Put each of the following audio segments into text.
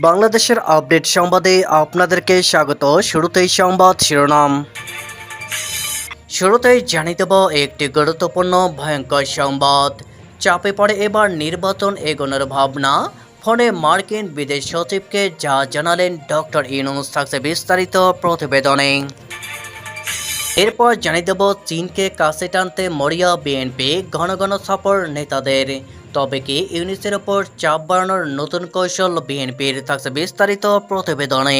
বাংলাদেশের আপডেট সংবাদে আপনাদেরকে স্বাগত। শুরুতেই সংবাদ শিরোনাম। শুরুতেই জানিয়ে দেব একটি গুরুত্বপূর্ণ ভয়ঙ্কর সংবাদ। চাপে পড়ে এবার নির্বাচন এগোনোর ভাবনা। ফোনে মার্কিন বিদেশ সচিবকে যা জানালেন ডক্টর ইউনুস থাকছে বিস্তারিত প্রতিবেদনে। এরপর জানিয়ে দেব, চীনকে কাছে টানতে মরিয়া বিএনপি ঘন ঘন সফর নেতাদের। তবে কি ইউনিসের ওপর চাপ বাড়ানোর নতুন কৌশল বিএনপির থাকছে বিস্তারিত প্রতিবেদনে।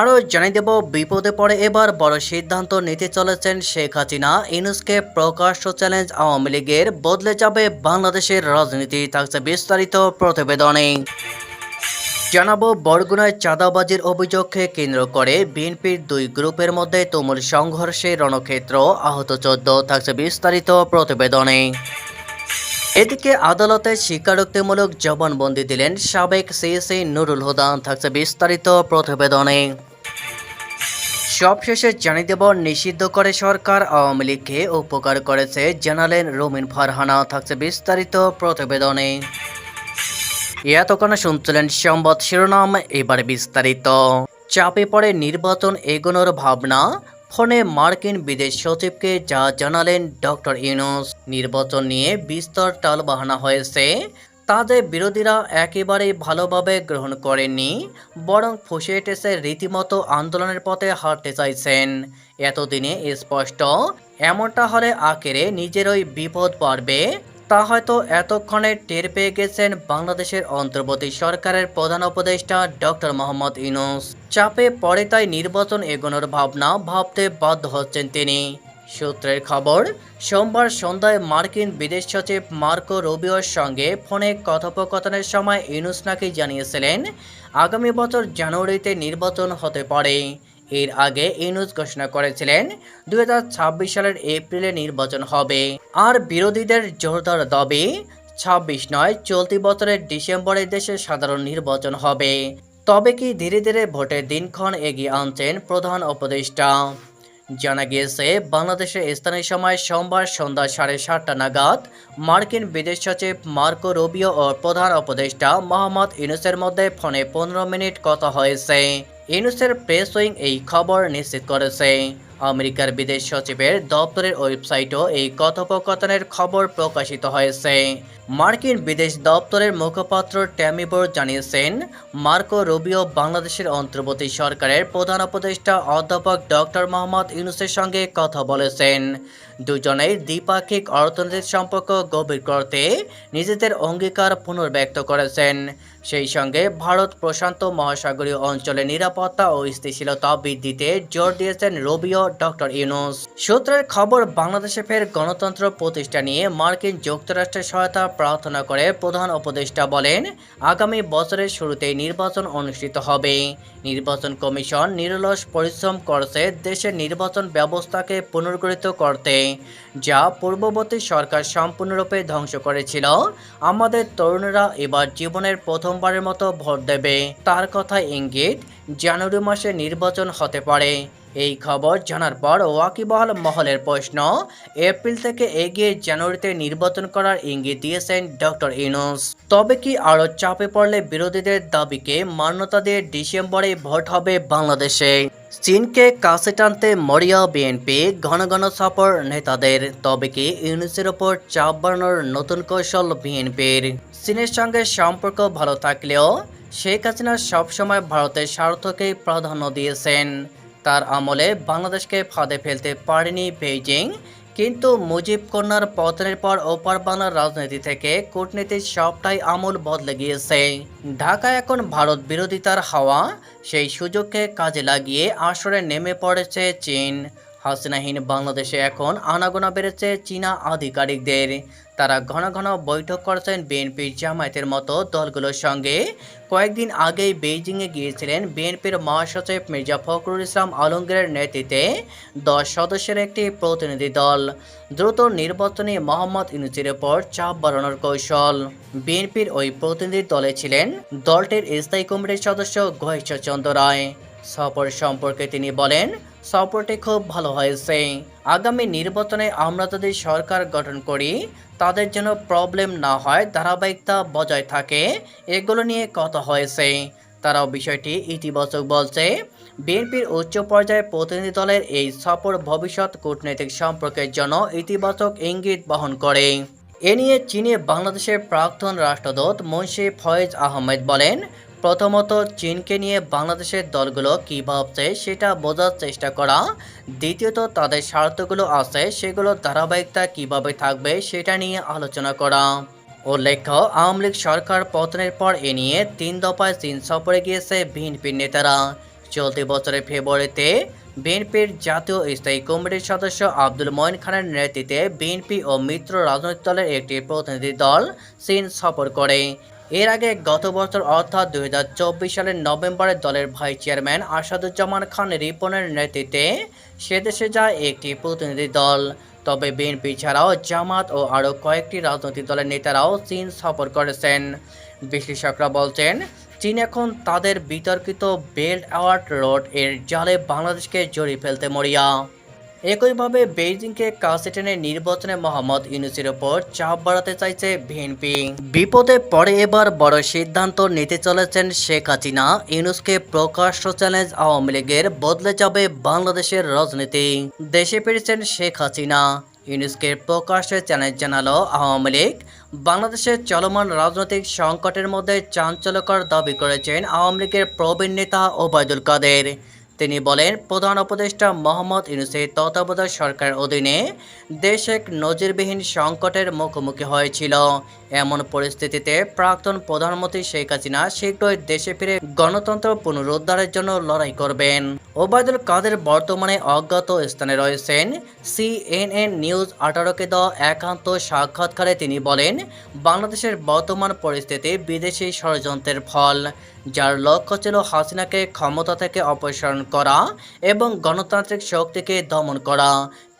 আরও জানিয়ে দেব, বিপদে পড়ে এবার বড় সিদ্ধান্ত নিতে চলেছেন শেখ হাসিনা। ইউনুসকে প্রকাশ্য চ্যালেঞ্জ আওয়ামী লীগের বদলে যাবে বাংলাদেশের রাজনীতি, থাকছে বিস্তারিত প্রতিবেদনে। জানাব, বরগুনায় চাঁদাবাজির অভিযোগকে কেন্দ্র করে বিএনপির দুই গ্রুপের মধ্যে তুমুল সংঘর্ষে রণক্ষেত্র আহত চোদ্দ, থাকছে বিস্তারিত প্রতিবেদনে। এদিকে আদালতে স্বীকারোক্তিমূলক জবানবন্দি দিলেন সাবেক সিএসি নুরুল হুদা। থাকছে বিস্তারিত প্রতিবেদনে। সবশেষে জানিয়ে দেব, নিষিদ্ধ করে সরকার আওয়ামী লীগকে উপকার করেছে জানালেন রুমিন ফারহানা। থাকছে বিস্তারিত প্রতিবেদনে। এতক্ষণ শুনছিলেন সংবাদ শিরোনাম, এবার বিস্তারিত। চাপে পড়ে নির্বাচন এগোনোর ভাবনা ফোনে মার্কিন বিদেশ সচিবকে যা জানালেন ডক্টর ইউনুস, নির্বাচন নিয়ে বিস্তর টালবাহানা হয়েছে। তাদের বিরোধীরা একেবারেই ভালোভাবে গ্রহণ করেননি, বরং ফুসে এটেছে রীতিমতো আন্দোলনের পথে হাঁটতে চাইছেন। এতদিনে স্পষ্ট, এমনটা হলে আকেরে নিজেরই বিপদ পারবে তা হয়তো এতক্ষণে টের পেয়ে গেছেন বাংলাদেশের অন্তর্বর্তী সরকারের প্রধান উপদেষ্টা ডক্টর মোহাম্মদ ইনুস চাপে পড়ে তাই নির্বাচন এগোনোর ভাবনা ভাবতে বাধ্য হচ্ছেন তিনি। সূত্রের খবর, সোমবার সন্ধ্যায় মার্কিন বিদেশ সচিব মার্কো রুবিওর সঙ্গে ফোনে কথোপকথনের সময় ইউনুস নাকি জানিয়েছিলেন, আগামী বছর জানুয়ারিতে নির্বাচন হতে পারে। এর আগে ইউনুস ঘোষণা করেছিলেন দু হাজার ছাব্বিশ সালের এপ্রিলে নির্বাচন হবে। আর বিরোধীদের জোরদার দাবি, ছাব্বিশ নয়, চলতি বছরের ডিসেম্বরে দেশে সাধারণ নির্বাচন হবে। তবে কি ধীরে ধীরে ভোটের দিনক্ষণ এগিয়ে আনছেন প্রধান উপদেষ্টা? জানা গিয়েছে বাংলাদেশের স্থানীয় সময় সোমবার সন্ধ্যা সাড়ে সাতটা নাগাদ মার্কিন বিদেশ সচিব মার্কো রুবিও ও প্রধান উপদেষ্টা মোহাম্মদ ইউনুসের মধ্যে ফোনে পনেরো মিনিট কথা হয়েছে। ইউনুসের প্রেস উইং এই খবর নিশ্চিত করেছে। আমেরিকার বিদেশ সচিবের দপ্তরের ওয়েবসাইটও এই কথোপকথনের খবর প্রকাশিত হয়েছে। মার্কিন বিদেশ দপ্তরের মুখপাত্র ট্যামিবোর জানিয়েছেন, মার্কো রুবিও বাংলাদেশের অন্তর্বর্তী সরকারের প্রধান উপদেষ্টা অধ্যাপক ডক্টর মোহাম্মদ ইউনুসের সঙ্গে কথা বলেছেন। দুজনেই দ্বিপাক্ষিক অর্থনৈতিক সম্পর্ক গভীর করতে নিজেদের অঙ্গীকার পুনর্ব্যক্ত করেছেন। সেই সঙ্গে ভারত প্রশান্ত মহাসাগরীয় অঞ্চলে নিরাপত্তা ও স্থিতিশীলতা বৃদ্ধিতে জোর দিয়েছেন রবিও ডক্টর ইউনুস। সূত্রের খবর, বাংলাদেশে ফের গণতন্ত্র প্রতিষ্ঠা নিয়ে মার্কিন যুক্তরাষ্ট্রের সহায়তা প্রার্থনা করে প্রধান উপদেষ্টা বলেন, আগামী বছরের শুরুতেই নির্বাচন অনুষ্ঠিত হবে। নির্বাচন কমিশন নিরলস পরিশ্রম করছে দেশের নির্বাচন ব্যবস্থাকে পুনর্গঠিত করতে, যা পূর্ববর্তী সরকার সম্পূর্ণরূপে ধ্বংস করেছিল। আমাদের তরুণরা এবার জীবনের প্রথমবারের মতো ভোট দেবে। তার কথা ইঙ্গিত জানুয়ারি মাসে নির্বাচন হতে পারে। এই খবর জানার পর ওয়াকিবহাল মহলের প্রশ্ন, এপ্রিল থেকে এগিয়ে জানুয়ারিতে নির্বাচন করার ইঙ্গিত দিয়েছেন ডক্টর ইউনুস। তবে কি আরও চাপে পড়লে বিরোধীদের দাবিকে মান্যতা দিয়ে ডিসেম্বরে ভোট হবে বাংলাদেশে? চীনকে কাছে টানতে মরিয়া বিএনপি, ঘন ঘন সফর নেতাদের। তবে কি ইউনুসের ওপর চাপ বাড়ানোর নতুন কৌশল বিএনপির? চীনের সঙ্গে সম্পর্ক ভালো থাকলেও শেখ হাসিনা সবসময় ভারতের স্বার্থকেই প্রাধান্য দিয়েছেন। তার আমলে বাংলাদেশকে ফাঁদে ফেলতে পারেনি বেইজিং, কিন্তু মুজিব কন্যার পতনের পর ওপার বাংলার রাজনীতি থেকে কূটনীতির সবটাই আমূল বদলে গিয়েছে। ঢাকা এখন ভারত বিরোধিতার হাওয়া, সেই সুযোগকে কাজে লাগিয়ে আসরে নেমে পড়েছে চীন। হাসিনাহীন বাংলাদেশে এখন আনাগোনা বেড়েছে চীনা আধিকারিকদের। তারা ঘন ঘন বৈঠক করছেন বিএনপির জামায়াতের মতো দলগুলোর সঙ্গে। কয়েকদিন আগেই বেইজিংয়ে গিয়েছিলেন বিএনপির মহাসচিব মির্জা ফখরুল ইসলাম আলমগীরের নেতৃত্বে দশ সদস্যের একটি প্রতিনিধি দল। দ্রুত নির্বাচনী মোহাম্মদ ইউনুসের ওপর চাপ বাড়ানোর কৌশল। বিএনপির ওই প্রতিনিধি দলে ছিলেন দলটির স্থায়ী কমিটির সদস্য ঘৈশ্বর চন্দ্র রায়। সফর সম্পর্কে তিনি বলেন সফরটি খুব ভালো হয়েছে আগামী নির্বাচনে আমরা যদি সরকার গঠন করি, তাদের যেন প্রবলেম না হয়, ধারাবাহিকতা বজায় থাকে, এগুলো নিয়ে কথা হয়েছে তারাও বিষয়টি ইতিবাচক বলছে। বিএনপির উচ্চ পর্যায়ে প্রতিনিধি দলের এই সফর ভবিষ্যৎ কূটনৈতিক সম্পর্কের জন্য ইতিবাচক ইঙ্গিত বহন করে। এ নিয়ে চীনে বাংলাদেশের প্রাক্তন রাষ্ট্রদূত মুন্সি ফয়েজ আহমেদ বলেন প্রথমত চীনকে নিয়ে বাংলাদেশের দলগুলো কী ভাবছে সেটা বোঝার চেষ্টা করা। দ্বিতীয়ত তাদের স্বার্থগুলো আছে সেগুলো ধারাবাহিকতা কীভাবে থাকবে সেটা নিয়ে আলোচনা করা। উল্লেখ্য, আওয়ামী লীগ সরকার পতনের পর এ নিয়ে তিন দফায় চীন সফরে গিয়েছে বিএনপির নেতারা। চলতি বছরের ফেব্রুয়ারিতে বিএনপির জাতীয় স্থায়ী কমিটির সদস্য আব্দুল মঈন খানের নেতৃত্বে বিএনপি ও মিত্র রাজনৈতিক দলের একটি প্রতিনিধি দল চীন সফর করে। এর আগে গত বছর, অর্থাৎ দু হাজার চব্বিশ সালের নভেম্বরে দলের ভাইস চেয়ারম্যান আসাদুজ্জামান খান রিপনের নেতৃত্বে সেদেশে যায় একটি প্রতিনিধি দল। তবে বিএনপি ছাড়াও জামাত ও আরও কয়েকটি রাজনৈতিক দলের নেতারাও চীন সফর করেছেন। বিশ্লেষকরা বলছেন, চীন এখন তাদের বিতর্কিত বেল্ট অ্যাওয়ার্ড রোডের জালে বাংলাদেশকে জড়িয়ে ফেলতে মরিয়া। একইভাবে বেইজিংকে কাছে টেনে নির্বাচনে মোহাম্মদ ইউনুসের ওপর চাপ বাড়াতে চাইছে বিএনপি। বিপদে পড়ে এবার বড় সিদ্ধান্ত নিতে চলেছেন শেখ হাসিনা। ইউনুসকে প্রকাশ্য চ্যালেঞ্জ আওয়ামী লীগের বদলে যাবে বাংলাদেশের রাজনীতি। দেশে ফিরেছেন শেখ হাসিনা। ইউনুসকে প্রকাশ্যে চ্যালেঞ্জ জানালো আওয়ামী লীগ। বাংলাদেশের চলমান রাজনৈতিক সংকটের মধ্যে চাঞ্চল্যকর দাবি করেছেন আওয়ামী লীগের প্রবীণ নেতা ওবায়দুল কাদের। তিনি বলেন, প্রধান উপদেষ্টা মোহাম্মদ ইউনুসের তত্ত্বাবধায়ক সরকার অধীনে দেশ এক নজিরবিহীন সংকটের মুখোমুখি হয়েছিল। এমন পরিস্থিতিতে প্রাক্তন প্রধানমন্ত্রী শেখ হাসিনা শীঘ্রই দেশে ফিরে গণতন্ত্র পুনরুদ্ধারের জন্য লড়াই করবেন। ওবায়দুল কাদের বর্তমানে অজ্ঞাত স্থানে রয়েছেন। সিএনএন নিউজ আঠারোকে দেওয়া একান্ত সাক্ষাৎকারে তিনি বলেন, বাংলাদেশের বর্তমান পরিস্থিতি বিদেশি ষড়যন্ত্রের ফল, যার লক্ষ্য ছিল হাসিনাকে ক্ষমতা থেকে অপসারণ করা এবং গণতান্ত্রিক শক্তিকে দমন করা।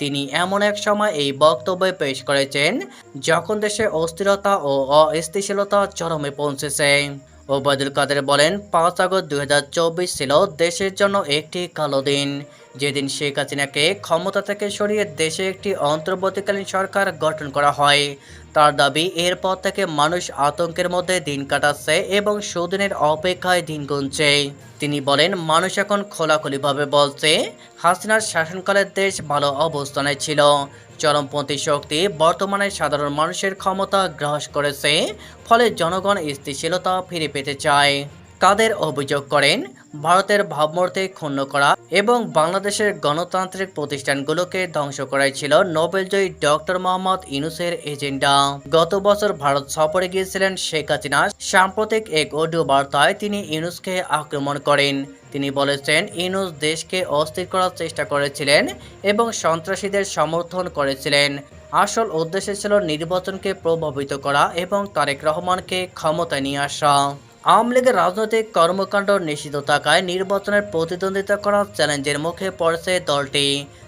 তিনি এমন এক সময় এই বক্তব্য পেশ করেছেন, যখন দেশে অস্থিরতা ও অস্থিতিশীলতা চরমে পৌঁছেছে। ওবায়দুল কাদের বলেন পাঁচ আগস্ট দু হাজার চব্বিশ ছিল দেশের জন্য একটি কালো দিন। যেদিন শেখ হাসিনাকে ক্ষমতা থেকে সরিয়ে দেশে একটি অন্তর্বর্তীকালীন সরকার গঠন করা হয়, তার দাবি এরপর থেকে মানুষ আতঙ্কের মধ্যে দিন কাটাচ্ছে এবং সুদিনের অপেক্ষায় দিন গুনছে। তিনি বলেন, মানুষ এখন খোলাখুলিভাবে বলছে, হাসিনার শাসনকালের দেশ ভালো অবস্থানে ছিল। চরমপন্থী শক্তি বর্তমানে সাধারণ মানুষের ক্ষমতা গ্রাস করেছে, ফলে জনগণ স্থিতিশীলতা ফিরে পেতে চায়। কাদের অভিযোগ করেন, ভারতের ভাবমূর্তি ক্ষুণ্ণ করা এবং বাংলাদেশের গণতান্ত্রিক প্রতিষ্ঠানগুলোকে ধ্বংস করাই ছিল নোবেলজয়ী ডক্টর মোহাম্মদ ইনুসের এজেন্ডা। গত বছর ভারত সফরে গিয়েছিলেন শেখ হাসিনা। সাম্প্রতিক এক অডিও বার্তায় তিনি ইনুসকে আক্রমণ করেন। তিনি বলেছেন ইনুস দেশকে অস্থির করার চেষ্টা করেছিলেন এবং সন্ত্রাসীদের সমর্থন করেছিলেন। আসল উদ্দেশ্য ছিল নির্বাচনকে প্রভাবিত করা এবং তারেক রহমানকে ক্ষমতায় নিয়ে আসা। আওয়ামী লীগের রাজনৈতিক কর্মকাণ্ড নিষিদ্ধ থাকায় নির্বাচনের প্রতিদ্বন্দ্বিতা করার চ্যালেঞ্জের মুখে পড়ছে দলটি।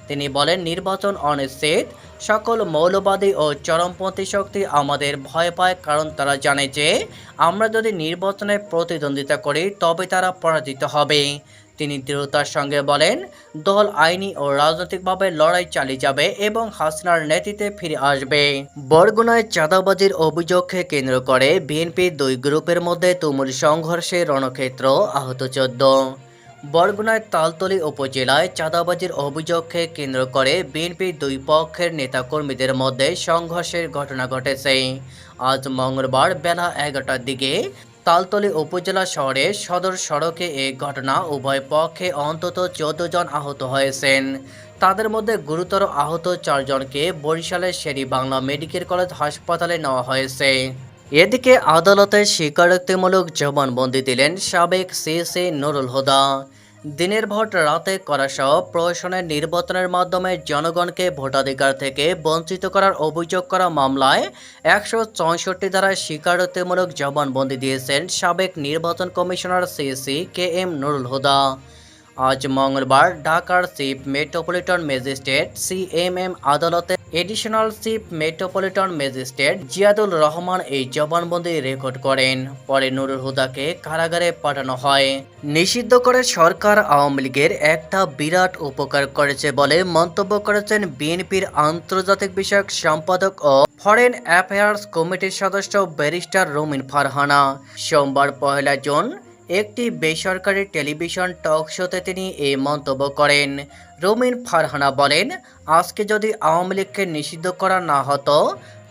তিনি বলেন, নির্বাচন অনিশ্চিত। সকল মৌলবাদী ও চরমপন্থী শক্তি আমাদের ভয় পায় কারণ তারা জানে যে, আমরা যদি নির্বাচনে প্রতিদ্বন্দ্বিতা করি তবে তারা পরাজিত হবে। তিনি দৃঢ়তার সঙ্গে বলেন, দল আইনি ও রাজনৈতিকভাবে লড়াই চালিয়ে যাবে এবং হাসনার নেতৃত্বে ফিরে আসবে। বরগুনায় চাঁদাবাজির অভিযোগকে কেন্দ্র করে বিএনপির দুই গ্রুপের মধ্যে তুমুল সংঘর্ষে রণক্ষেত্র আহত চোদ্দ। বরগুনায় তালতলি উপজেলায় চাঁদাবাজির অভিযোগকে কেন্দ্র করে বিএনপির দুই পক্ষের নেতাকর্মীদের মধ্যে সংঘর্ষের ঘটনা ঘটেছে। আজ মঙ্গলবার বেলা এগারোটার দিকে তালতলি উপজেলা শহরে সদর সড়কে এই ঘটনা উভয় পক্ষে অন্তত চোদ্দ জন আহত হয়েছেন। তাদের মধ্যে গুরুতর আহত চারজনকে বরিশালের শেরি বাংলা মেডিকেল কলেজ হাসপাতালে নেওয়া হয়েছে। এদিকে আদালতে স্বীকারোক্তিমূলক জবানবন্দি দিলেন সাবেক সিএসএ নুরুল হুদা। দিনের ভোট রাতে করা সহ প্রশাসনের নির্বাচনের মাধ্যমে জনগণকে ভোটাধিকার থেকে বঞ্চিত করার অভিযোগ করা মামলায় একশো চৌষট্টি ধারায় স্বীকারোক্তিমূলক জবানবন্দি দিয়েছেন সাবেক নির্বাচন commissioner CAC K M Nurul Huda. আজ মঙ্গলবার ঢাকার চিফ মেট্রোপলিটন ম্যাজিস্ট্রেট সিএমএম আদালতে additional chief metropolitan magistrate Ziadul Rahman এই জবানবন্দি রেকর্ড করেন। পরে নুরুল হুদাকে কারাগারে পাঠানো হয়। নিষিদ্ধ করে সরকার আওয়ামী লীগের একটা বিরাট উপকার করেছে বলে মন্তব্য করেছেন বিএনপির আন্তর্জাতিক বিষয়ক সম্পাদক ও ফরেন অ্যাফেয়ার্স কমিটির সদস্য ব্যারিস্টার রুমিন ফারহানা। সোমবার পহেলা জুন একটি বেসরকারি টেলিভিশন টক শোতে তিনি এই মন্তব্য করেন। রুমিন ফারহানা বলেন, আজকে যদি আওয়ামী লীগকে নিষিদ্ধ করা না হতো,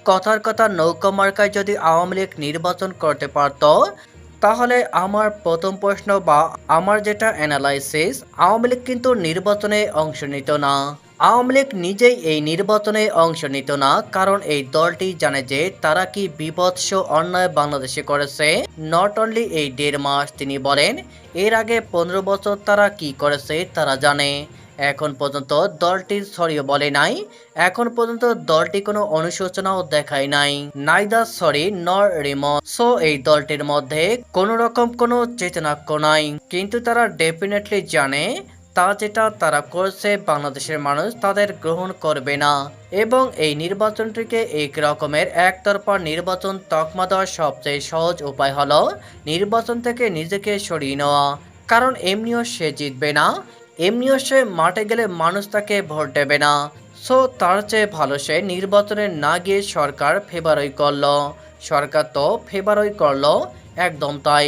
কথার কথা নৌকা মার্কায় যদি আওয়ামী লীগ নির্বাচন করতে পারত, তাহলে আমার প্রথম প্রশ্ন বা আমার যেটা অ্যানালাইসিস আওয়ামী লীগ কিন্তু নির্বাচনে অংশ নিত না। আওয়ামী লীগ নিজেই এই নির্বাচনে অংশ নিত না, কারণ এই দলটি জানে যে তারা কি বিভৎস অন্যায় বাংলাদেশে করেছে। নট অনলি এই দেড় মাস তিনি বলেন, এর আগে পনেরো বছর তারা কি করেছে তারা জানে। এখন পর্যন্ত দলটি সরিও বলে নাই। এখন পর্যন্ত দলটি কোনো অনুশোচনাও দেখায় নাই। নাইদা সরি নর রিম সো, এই দলটির মধ্যে কোনো রকম কোনো চেতনাক্য নাই। কিন্তু তারা ডেফিনেটলি জানে, তা যেটা তারা করছে বাংলাদেশের মানুষ তাদের গ্রহণ করবে না। এবং এই নির্বাচনটিকে এক রকমের একতরফা নির্বাচন তকমা দেওয়ার সবচেয়ে সহজ উপায় হলো নির্বাচন থেকে নিজেকে সরিয়ে নেওয়া। কারণ এমনিও সে জিতবে না এমনিও সে মাঠে গেলে মানুষ তাকে ভোট দেবে না। সো তার চেয়ে ভালো সে নির্বাচনে না গিয়ে সরকার ফেভারই করল। সরকার তো ফেভারই করল, একদম তাই।